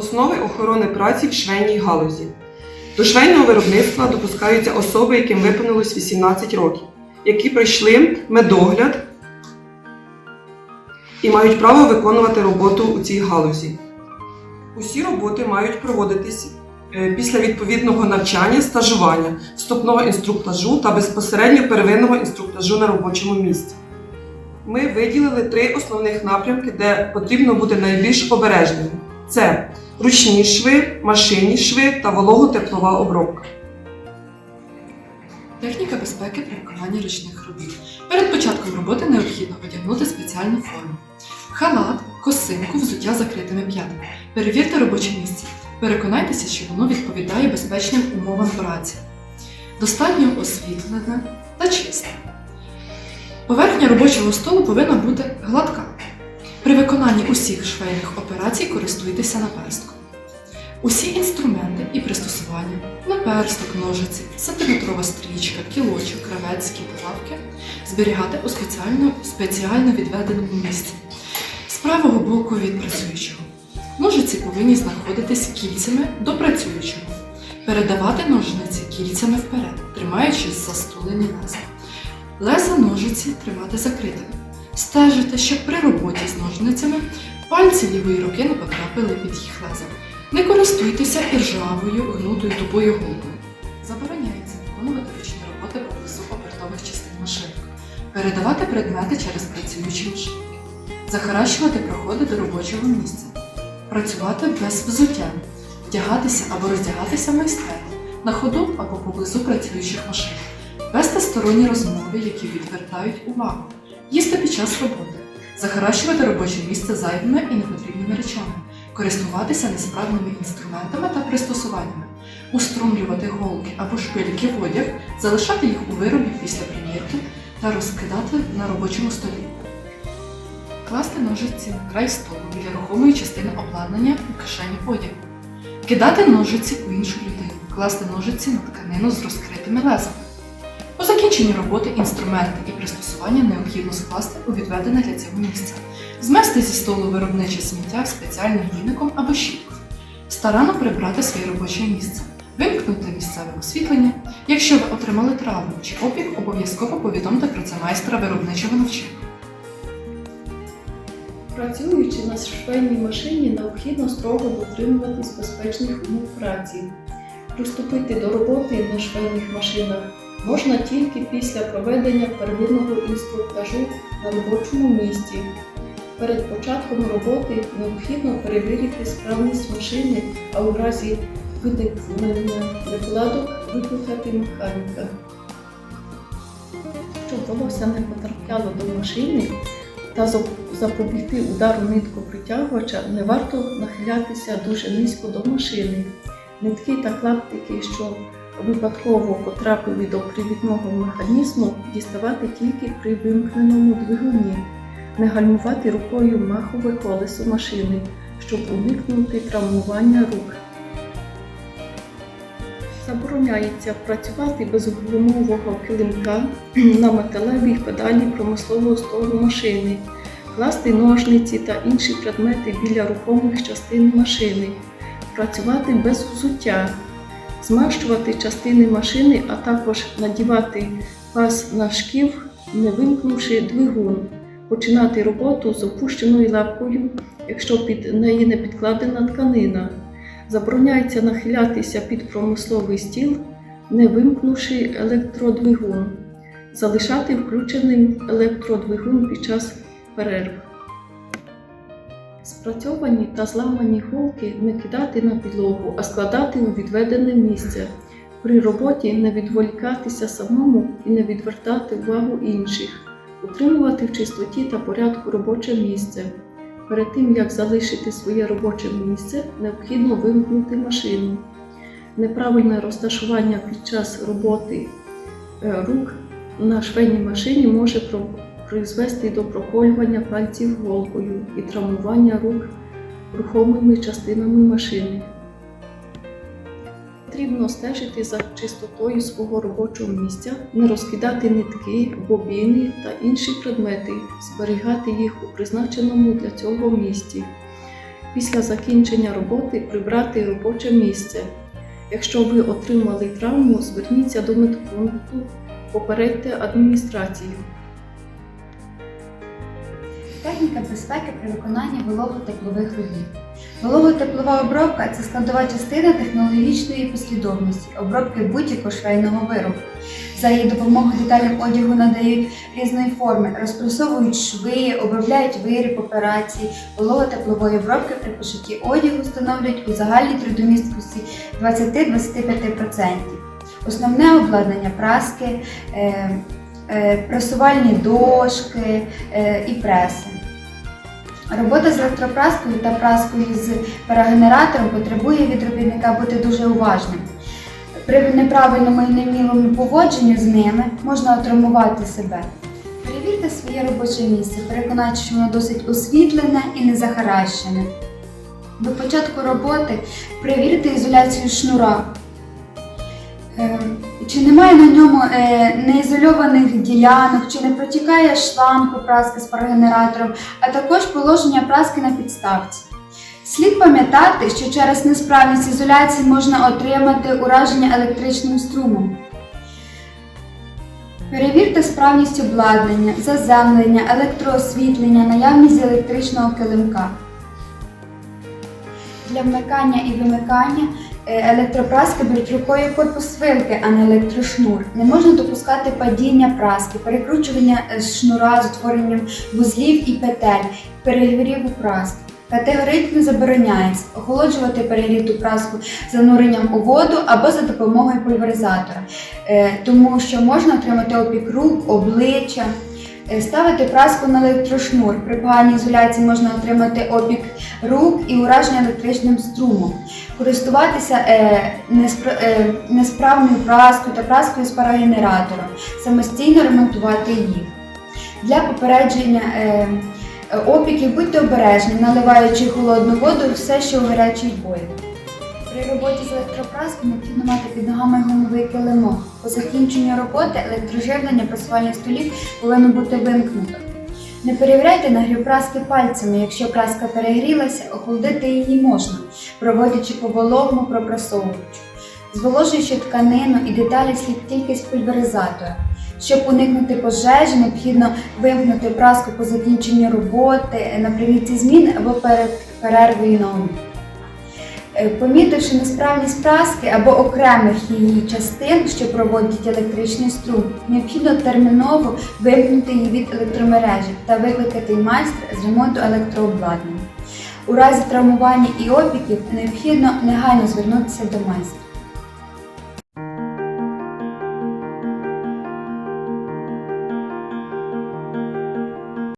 Основи охорони праці в швейній галузі. До швейного виробництва допускаються особи, яким виповнилось 18 років, які пройшли медогляд і мають право виконувати роботу у цій галузі. Усі роботи мають проводитись е, після відповідного навчання, стажування, вступного інструктажу та безпосередньо первинного інструктажу на робочому місці. Ми виділили три основних напрямки, де потрібно бути найбільш обережним: це ручні шви, машинні шви та волого-теплова обробка. Техніка безпеки при ручних робіт. Перед початком роботи необхідно одягнути спеціальну форму. Халат, косинку, взуття закритими п'ятами. Перевірте робоче місце. Переконайтеся, що воно відповідає безпечним умовам праці. Достатньо освітлене та чисте. Поверхня робочого столу повинна бути гладка. При виконанні усіх швейних операцій користуйтеся наперстком. Усі інструменти і пристосування наперсток, ножиці, сантиметрова стрічка, кілочок, кравецькі булавки зберігати у спеціально, спеціально відведеному місці з правого боку від працюючого. Ножиці повинні знаходитись кільцями до працюючого. Передавати ножниці кільцями вперед, тримаючись за стулені леза. Леза ножиці тримати закритими. Стежити, щоб при роботі з ножницями пальці лівої руки не потрапили під їх леза. Не користуйтеся іржавою, гнутою тупою голкою. Забороняється виконувати ручні роботи поблизу обертових частин машинок. Передавати предмети через працюючі машинки. Захаращувати проходи до робочого місця. Працювати без взуття. Вдягатися або роздягатися майстерно, на ходу або поблизу працюючих машин. Вести сторонні розмови, які відвертають увагу. Їсти час роботи. Захаращувати робоче місце зайвими і непотрібними речами користуватися несправними інструментами та пристосуваннями, уструмлювати голки або шпильки в одяг, залишати їх у виробі після примірки та розкидати на робочому столі. Класти ножиці на край столу біля рухомої частини обладнання у кишені одягу. Кидати ножиці у іншу людину, класти ножиці на тканину з розкритими лезами. По роботи інструменти і пристосування необхідно скласти у відведене для цього місце. Змести зі столу виробниче сміття спеціальним лійником або щіткою. Старанно прибрати своє робоче місце. Вимкнути місцеве освітлення. Якщо ви отримали травму чи опік, обов'язково повідомте про це майстра виробничого навчання. Працюючи на швейній машині, необхідно строго дотримуватись безпечних умов праці. Приступити до роботи на швейних машинах можна тільки після проведення первинного інструктажу на робочому місці. Перед початком роботи необхідно перевірити справність машини, а у разі виникнення накладок викликати механіка. Щоб волосся не потрапляло до машини, та запобігти удару ниткопритягувача не варто нахилятися дуже низько до машини. Нитки та клаптики, що випадково потрапили до привідного механізму, діставати тільки при вимкненому двигуні, не гальмувати рукою махове колесо машини, щоб уникнути травмування рук. Забороняється працювати без гумового килимка на металевій педалі промислового столу машини, класти ножниці та інші предмети біля рухомих частин машини, працювати без взуття, змащувати частини машини, а також надівати пас на шків, не вимкнувши двигун, починати роботу з опущеною лапкою, якщо під неї не підкладена тканина. Забороняється нахилятися під промисловий стіл, не вимкнувши електродвигун, залишати включеним електродвигун під час перерв. Спрацьовані та зламані голки не кидати на підлогу, а складати у відведене місце. При роботі не відволікатися самому і не відвертати увагу інших, утримувати в чистоті та порядку робоче місце. Перед тим, як залишити своє робоче місце, необхідно вимкнути машину. Неправильне розташування під час роботи е, рук на швейній машині може призвести до проколювання пальців голкою і травмування рук рухомими частинами машини. Потрібно стежити за чистотою свого робочого місця, не розкидати нитки, бобіни та інші предмети, зберігати їх у призначеному для цього місці. Після закінчення роботи прибрати робоче місце. Якщо ви отримали травму, зверніться до медпункту, попередьте адміністрацію. Техніка безпеки при виконанні вологотеплових робіт. Вологотеплова обробка це складова частина технологічної послідовності обробки будь-якого швейного виробу. За її допомогою деталям одягу надають різної форми, розпресовують шви, обробляють виріб операції. Вологотеплової обробки при пошитті одягу становлять у загальній трудомісткості 20-25%. Основне обладнання праски. Е, е, пресувальні дошки е, і преси. Робота з електропраскою та праскою з парогенератором потребує від робітника бути дуже уважним. При неправильному і невмілому поводженні з ними можна отримувати себе. Перевірте своє робоче місце, переконайтеся, що воно досить освітлене і не захаращене. До початку роботи перевірте ізоляцію шнура. Е, Чи немає на ньому е, неізольованих ділянок, чи не протікає шланг у праски з парогенератором, а також положення праски на підставці. Слід пам'ятати, що через несправність ізоляції можна отримати ураження електричним струмом. Перевірте справність обладнання, заземлення, електроосвітлення, наявність електричного килимка. Для вмикання і вимикання електропраски беруть рукою корпус вилки, а не електрошнур. Не можна допускати падіння праски, перекручування е, шнура з утворенням вузлів і петель, перегріву праски. Категорично забороняється охолоджувати перегріту праску зануренням у воду або за допомогою пульверизатора, е, тому що можна отримати опік рук, обличчя. Е, Ставити праску на електрошнур. При поганій ізоляції можна отримати опік рук і ураження електричним струмом. Користуватися е, неспра- е, несправною праскою та праскою з парогенератором. Самостійно ремонтувати їх. Для попередження е, опіків будьте обережні, наливаючи холодну воду все, що у гарячий бойлер. При роботі з електропраскою необхідно мати під ногами гумовий килимок. По закінченню роботи електроживлення просування столів повинно бути вимкнуто. Не перевіряйте нагрів праски пальцями. Якщо праска перегрілася, охолодити її можна, проводячи по вологому пропрасовувачу. Зволожуючи тканину і деталі слід тільки з пульверизатора. Щоб уникнути пожежі, необхідно вимкнути праску по закінченню роботи, наприкінці змін або перед перервою на обід. Е, Помітивши несправність праски або окремих її частин, що проводять електричний струм, необхідно терміново вимкнути її від електромережі та викликати майстра з ремонту електрообладнання. У разі травмування і опіків необхідно негайно звернутися до майстра.